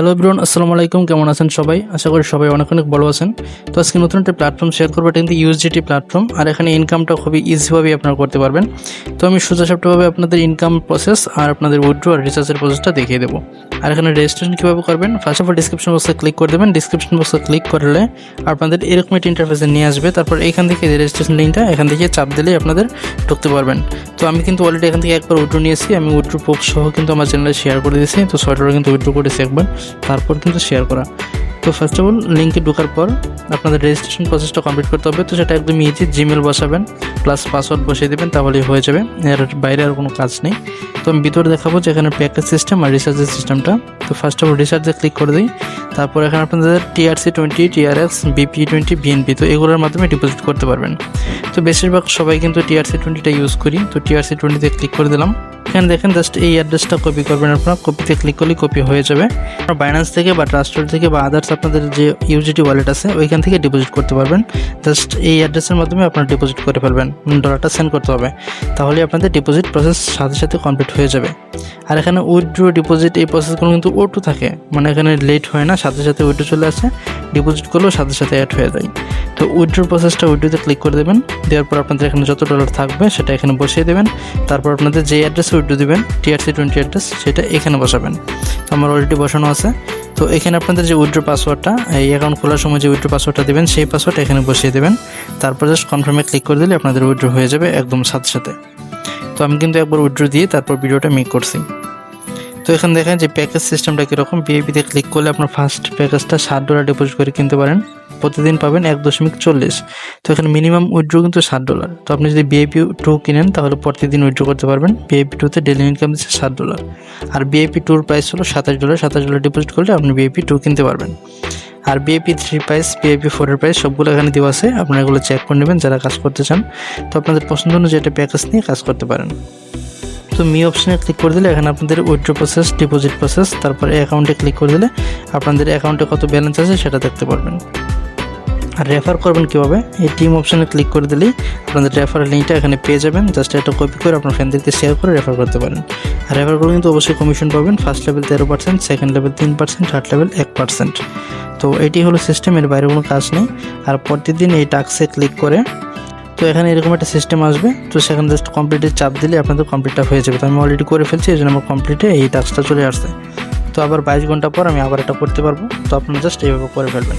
Hello ব্রোন আসসালামু আলাইকুম কেমন আছেন সবাই? আশা করি সবাই অনেক অনেক ভালো আছেন। তো আজকে নতুন একটা প্ল্যাটফর্ম শেয়ার করব, এটা কিন্তু ইউএসডিটি প্ল্যাটফর্ম আর এখানে ইনকামটা খুবই ইজিভাবে আপনারা করতে পারবেন। তো আমি সোজা সাপটাভাবে আপনাদের ইনকাম প্রসেস আর আপনাদের উইড্রো আর রিচার্জের প্রসেসটা দেখিয়ে দেবো। আর এখানে রেজিস্ট্রেশন কীভাবে করবেন? ফার্স্ট অফ অল ডিসক্রিপশন বক্সে ক্লিক করে দেবেন। ডিসক্রিপশন বক্সে ক্লিক করলে আপনাদের এরকম একটা ইন্টারফেসে নিয়ে আসবে। তারপর এখান থেকে রেজিস্ট্রেশন লিঙ্কটা এখান থেকে চাপ দিলেই আপনাদের ঢুকতে পারবেন। তো আমি কিন্তু অলরেডি এখান থেকে একবার উইড্রো নিয়েছি। আমি উইড্রো প্রুফ সহ কিন্তু আমার চ্যানেলে শেয়ার করে দিয়েছি। তো ছয়টা কিন্তু উইড্রো করেছি একবার। তারপর কিন্তু শেয়ার করা। তো ফার্স্ট অফ অল লিঙ্কে ঢোকার পর আপনাদের রেজিস্ট্রেশন প্রসেসটা কমপ্লিট করতে হবে। তো সেটা একদম ইজি জিমেল বসাবেন প্লাস পাসওয়ার্ড বসিয়ে দেবেন, তাহলেই হয়ে যাবে। এর বাইরে আর কোনো কাজ নেই। তো আমি ভিতরে দেখাবো যে এখানে প্যাকেজ সিস্টেম আর রিচার্জের সিস্টেমটা তো ফার্স্ট অফ অল রিচার্জে ক্লিক করে দিই। তারপর এখানে আপনাদের TRC twenty TRX BP twenty BNP তো এগুলোর মাধ্যমে ডিপোজিট করতে পারবেন। তো বেশিরভাগ সবাই কিন্তু টিআরসি টোয়েন্টিটা ইউজ করি। তো টিআরসি টোয়েন্টিতে ক্লিক করে দিলাম। এখানে দেখেন জাস্ট এই অ্যাড্রেসটা কপি করবেন আপনারা। কপিতে ক্লিক করলেই কপি হয়ে যাবে। আপনার বাইন্যান্স থেকে বা ট্রাস্টোর থেকে বা আদার্স আপনাদের যে ইউজিটি ওয়ালেট আছে, ওইখান থেকে ডিপোজিট করতে পারবেন। জাস্ট এই অ্যাড্রেসের মাধ্যমে আপনারা ডিপোজিট করে ফেলবেন। ডলারটা সেন্ড করতে হবে। তাহলে আপনাদের ডিপোজিট প্রসেস সাথে সাথে কমপ্লিট হয়ে যাবে। আর এখানে উইথড্রো ডিপোজিট এই প্রসেসগুলো কিন্তু ওটু থাকে। মানে এখানে লেট হয় না, সাথে সাথে উইথড্রো চলে আসে। ডিপোজিট করলেও সাথে সাথে অ্যাড হয়ে যায়। তো উইথড্রোর প্রসেসটা উইথড্রোতে ক্লিক করে দেবেন। দেওয়ার পর আপনাদের এখানে যত ডলার থাকবে সেটা এখানে বসিয়ে দেবেন। তারপর আপনাদের যে অ্যাড্রেসে উইথড্রো দেবেন টিআরসি টোয়েন্টি অ্যাড্রেস সেটা এখানে বসাবেন। তো আমার অলরেডি বসানো আছে। তো এখানে আপনাদের যে উইথড্রো পাসওয়ার্ডটা এই অ্যাকাউন্ট খোলার সময় যে উইথড্রো পাসওয়ার্ডটা দেবেন, সেই পাসওয়ার্ড এখানে বসিয়ে দেবেন। তারপর জাস্ট কনফার্মে ক্লিক করে দিলে আপনাদের উইথড্রো হয়ে যাবে একদম সাথে সাথে। তো আমি কিন্তু একবার উইথড্রো দিয়ে তারপর ভিডিওটা মেক করছি। তো এখানে দেখেন যে প্যাকেজ সিস্টেমটা কীরকম। বিএপিতে ক্লিক করলে আপনার ফার্স্ট প্যাকেজটা ষাট ডলার ডিপোজিট করে কিনতে পারেন। প্রতিদিন পাবেন এক দশমিক চল্লিশ। তো এখানে মিনিমাম উইথড্রো কিন্তু ষাট ডলার তো আপনি যদি বিআইপি টু কিনেন, তাহলে প্রতিদিন উইথড্রো করতে পারবেন। বিআইপি টুতে ডেলি ইনকাম দিচ্ছে ষাট ডলার আর বিআইপি টুর প্রাইস হলো সাতাশ ডলার সাতাশ ডলার ডিপোজিট করলে আপনি বিআইপি টু কিনতে পারবেন। আর বিএপি থ্রি প্রাইস বিএপি ফোরের প্রাইস সবগুলো এখানে দেওয়া আছে। আপনারা এগুলো চেক করে নেবেন যারা কাজ করতে চান। তো আপনাদের পছন্দ অনুযায়ী একটা প্যাকেজ নিয়ে কাজ করতে পারেন। তো মি অপশানে ক্লিক করে দিলে এখানে আপনাদের উইথড্রো প্রসেস ডিপোজিট প্রসেস তারপরে অ্যাকাউন্টে ক্লিক করে দিলে আপনাদের অ্যাকাউন্টে কত ব্যালেন্স আছে সেটা দেখতে পারবেন। আর রেফার করবেন কীভাবে? এই টিম অপশানে ক্লিক করে দিলেই আপনাদের রেফারের লিঙ্কটা এখানে পেয়ে যাবেন। জাস্ট একটা কপি করে আপনার ফ্রেন্ডদেরকে শেয়ার করে রেফার করতে পারেন। আর রেফার করলে কিন্তু অবশ্যই কমিশন পাবেন। ফার্স্ট লেভেল তেরো পার্সেন্ট সেকেন্ড লেভেল তিন পার্সেন্ট থার্ড লেভেল এক পার্সেন্ট তো এটি হলো সিস্টেম এর বাইরে কোনো কাজ নেই। আর প্রতিদিন এই টাক্সে ক্লিক করে তো এখানে এরকম একটা সিস্টেম আসবে। তো সেখানে জাস্ট কমপ্লিটের চাপ দিলে আপনাদের কমপ্লিটটা হয়ে যাবে। তো আমি অলরেডি করে ফেলছি, এই জন্য আমার কমপ্লিটে এই টাস্কটা চলে আসছে। তো আবার বাইশ ঘণ্টা পর আমি আবার এটা করতে পারব। তো আপনারা জাস্ট এইভাবে করে ফেলবেন।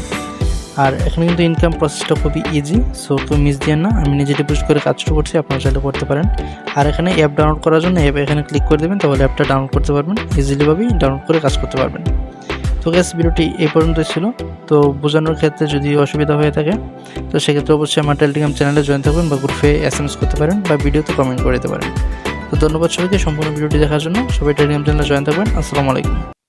আর এখানে কিন্তু ইনকাম প্রসেসটা খুবই ইজি সো তো মিস দিয়ে না। আমি নিজে ডিপোজিট করে কাজটা করছি, আপনারা চাইলে করতে পারেন। আর এখানে অ্যাপ ডাউনলোড করার জন্য অ্যাপ এখানে ক্লিক করে দেবেন, তাহলে অ্যাপটা ডাউনলোড করতে পারবেন ইজিলিভাবেই ডাউনলোড করে কাজ করতে পারবেন। তো গ্যাস ভিডিওটি এই পর্যন্তই ছিল। তো বোঝানোর ক্ষেত্রে যদি অসুবিধা হয়ে থাকে, তো সেক্ষেত্রে অবশ্যই আমার টেলিগ্রাম চ্যানেলে জয়েন থাকবেন বা গ্রুপে এস এম এস করতে পারেন বা ভিডিওতে কমেন্ট করে দিতে পারেন। তো ধন্যবাদ সবাইকে সম্পূর্ণ ভিডিওটি দেখার জন্য। সবাই টেলিগ্রাম চ্যানেলে জয়েন থাকবেন। আসসালামু আলাইকুম।